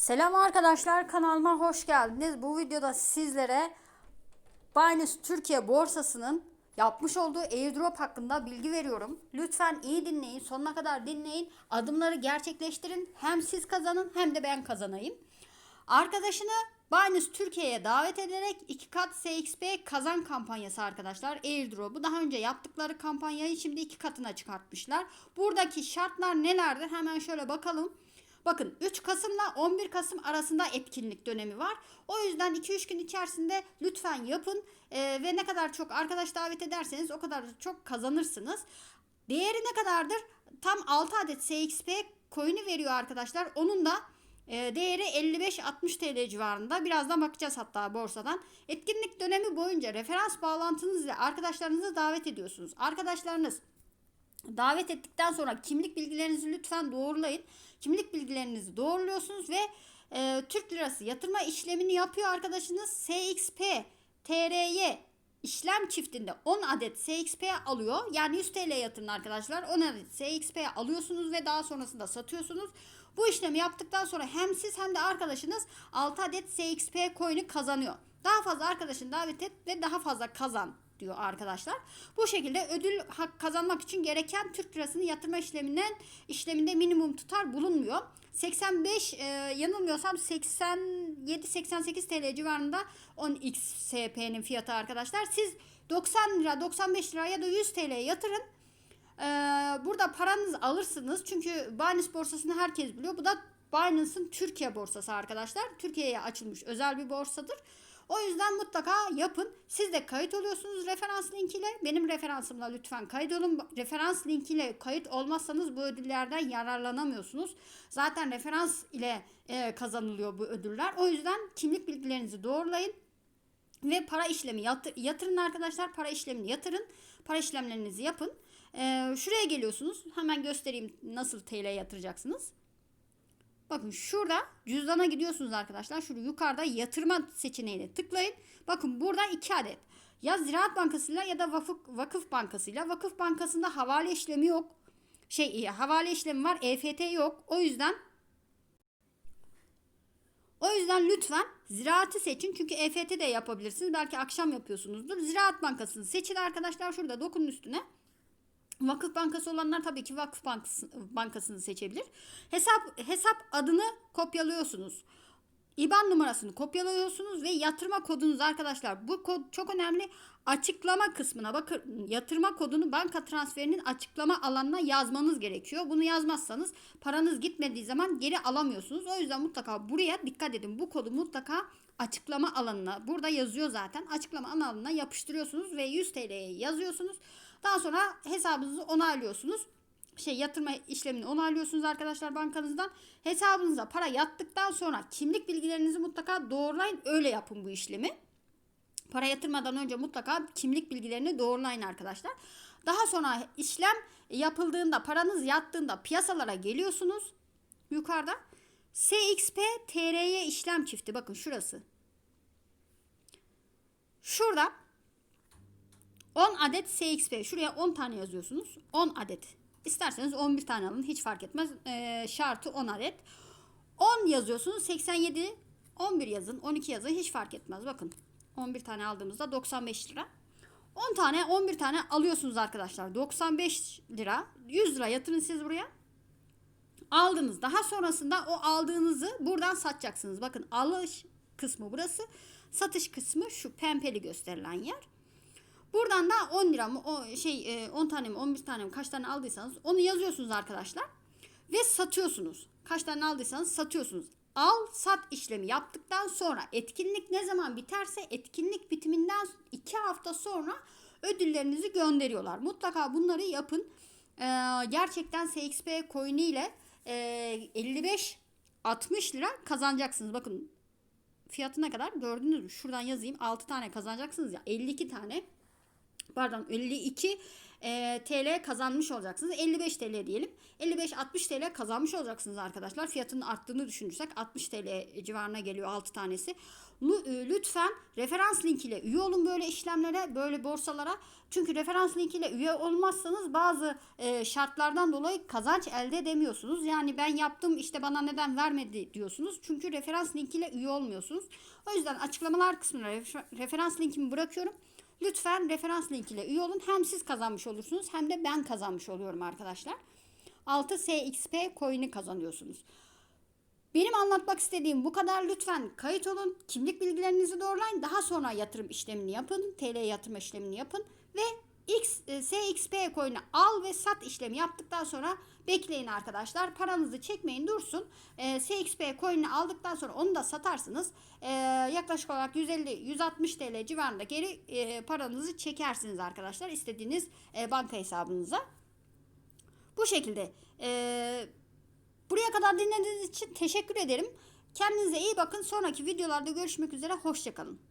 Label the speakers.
Speaker 1: Selam arkadaşlar kanalıma hoş geldiniz. Bu videoda sizlere Binance Türkiye borsasının yapmış olduğu airdrop hakkında bilgi veriyorum. Lütfen iyi dinleyin, sonuna kadar dinleyin. Adımları gerçekleştirin. Hem siz kazanın hem de ben kazanayım. Arkadaşını Binance Türkiye'ye davet ederek iki kat SXP kazan kampanyası arkadaşlar. Airdrop'u daha önce yaptıkları kampanyayı şimdi iki katına çıkartmışlar. Buradaki şartlar nelerdir? Hemen şöyle bakalım. Bakın 3 Kasım'la 11 Kasım arasında etkinlik dönemi var. O yüzden 2-3 gün içerisinde lütfen yapın Ee, ve ne kadar çok arkadaş davet ederseniz o kadar çok kazanırsınız. Değeri ne kadardır? Tam 6 adet SXP coin'i veriyor arkadaşlar. Onun da e, değeri 55-60 TL civarında. Birazdan bakacağız hatta borsadan. Etkinlik dönemi boyunca referans bağlantınız ile arkadaşlarınızı davet ediyorsunuz. Arkadaşlarınız Davet ettikten sonra kimlik bilgilerinizi lütfen doğrulayın. Kimlik bilgilerinizi doğruluyorsunuz ve e, Türk lirası yatırma işlemini yapıyor arkadaşınız. SXP TRY işlem çiftinde 10 adet SXP alıyor. Yani 100 TL yatırın arkadaşlar. 10 adet SXP alıyorsunuz ve daha sonrasında satıyorsunuz. Bu işlemi yaptıktan sonra hem siz hem de arkadaşınız 6 adet SXP coin'i kazanıyor. Daha fazla arkadaşın davet et ve daha fazla kazan diyor arkadaşlar. Bu şekilde ödül hak kazanmak için gereken Türk lirasını yatırma işleminden işleminde minimum tutar bulunmuyor. 85 e, yanılmıyorsam 87-88 TL civarında 10XSP'nin fiyatı arkadaşlar. Siz 90 lira 95 lira ya da 100 TL yatırın. Ee, burada paranızı alırsınız. Çünkü Binance borsasını herkes biliyor. Bu da Binance'ın Türkiye borsası arkadaşlar. Türkiye'ye açılmış özel bir borsadır. O yüzden mutlaka yapın. Siz de kayıt oluyorsunuz referans linkiyle. Benim referansımla lütfen kayıt olun. Referans linkiyle kayıt olmazsanız bu ödüllerden yararlanamıyorsunuz. Zaten referans ile e, kazanılıyor bu ödüller. O yüzden kimlik bilgilerinizi doğrulayın. Ve para işlemi yatır, yatırın arkadaşlar. Para işlemini yatırın. Para işlemlerinizi yapın. Ee, şuraya geliyorsunuz. Hemen göstereyim nasıl TL yatıracaksınız. Bakın şurada cüzdana gidiyorsunuz arkadaşlar. Şurada yukarıda yatırma seçeneğine tıklayın. Bakın burada iki adet. Ya Ziraat Bankası'yla ya da Vakıf, Vakıf Bankası'yla. Vakıf Bankası'nda havale işlemi yok. Şey havale işlemi var. EFT yok. O yüzden o yüzden lütfen ziraatı seçin. Çünkü EFT de yapabilirsiniz. Belki akşam yapıyorsunuzdur. Ziraat Bankası'nı seçin arkadaşlar. Şurada dokunun üstüne. Vakıf Bankası olanlar tabii ki Vakıf Bankası, Bankası'nı seçebilir. Hesap hesap adını kopyalıyorsunuz. IBAN numarasını kopyalıyorsunuz ve yatırma kodunuz arkadaşlar. Bu kod çok önemli. Açıklama kısmına bakın yatırma kodunu banka transferinin açıklama alanına yazmanız gerekiyor. Bunu yazmazsanız paranız gitmediği zaman geri alamıyorsunuz. O yüzden mutlaka buraya dikkat edin. Bu kodu mutlaka açıklama alanına burada yazıyor zaten. Açıklama alanına yapıştırıyorsunuz ve 100 TL'ye yazıyorsunuz. Daha sonra hesabınızı onaylıyorsunuz. Şey yatırma işlemini onaylıyorsunuz arkadaşlar bankanızdan. Hesabınıza para yattıktan sonra kimlik bilgilerinizi mutlaka doğrulayın. Öyle yapın bu işlemi. Para yatırmadan önce mutlaka kimlik bilgilerini doğrulayın arkadaşlar. Daha sonra işlem yapıldığında paranız yattığında piyasalara geliyorsunuz. Yukarıda SXP TRY işlem çifti bakın şurası. Şurada 10 adet SXP. Şuraya 10 tane yazıyorsunuz. 10 adet. İsterseniz 11 tane alın. Hiç fark etmez. Ee, şartı 10 adet. 10 yazıyorsunuz. 87 11 yazın. 12 yazın. Hiç fark etmez. Bakın. 11 tane aldığımızda 95 lira. 10 tane 11 tane alıyorsunuz arkadaşlar. 95 lira. 100 lira yatırın siz buraya. Aldınız. Daha sonrasında o aldığınızı buradan satacaksınız. Bakın alış kısmı burası. Satış kısmı şu pembeli gösterilen yer. Buradan da 10 lira mı o şey 10 tane mi 11 tane mi kaç tane aldıysanız onu yazıyorsunuz arkadaşlar. Ve satıyorsunuz. Kaç tane aldıysanız satıyorsunuz. Al sat işlemi yaptıktan sonra etkinlik ne zaman biterse etkinlik bitiminden 2 hafta sonra ödüllerinizi gönderiyorlar. Mutlaka bunları yapın. Ee, gerçekten SXP coin'i ile e, 55 60 lira kazanacaksınız. Bakın fiyatı ne kadar gördünüz mü? Şuradan yazayım. 6 tane kazanacaksınız ya. 52 tane pardon 52 e, TL kazanmış olacaksınız. 55 TL diyelim. 55-60 TL kazanmış olacaksınız arkadaşlar. Fiyatının arttığını düşünürsek 60 TL civarına geliyor 6 tanesi. E, Lütfen referans link ile üye olun böyle işlemlere, böyle borsalara. Çünkü referans link ile üye olmazsanız bazı e, şartlardan dolayı kazanç elde edemiyorsunuz. Yani ben yaptım işte bana neden vermedi diyorsunuz. Çünkü referans link ile üye olmuyorsunuz. O yüzden açıklamalar kısmına refer- referans linkimi bırakıyorum. Lütfen referans link ile üye olun. Hem siz kazanmış olursunuz hem de ben kazanmış oluyorum arkadaşlar. 6 SXP coin'i kazanıyorsunuz. Benim anlatmak istediğim bu kadar. Lütfen kayıt olun. Kimlik bilgilerinizi doğrulayın. Daha sonra yatırım işlemini yapın. TL yatırım işlemini yapın. Ve X, e, SXP coin'i al ve sat işlemi yaptıktan sonra bekleyin arkadaşlar. Paranızı çekmeyin dursun. E, SXP coin'i aldıktan sonra onu da satarsınız. E, yaklaşık olarak 150-160 TL civarında geri e, paranızı çekersiniz arkadaşlar. istediğiniz e, banka hesabınıza. Bu şekilde. Buraya kadar dinlediğiniz için teşekkür ederim. Kendinize iyi bakın. Sonraki videolarda görüşmek üzere. Hoşçakalın.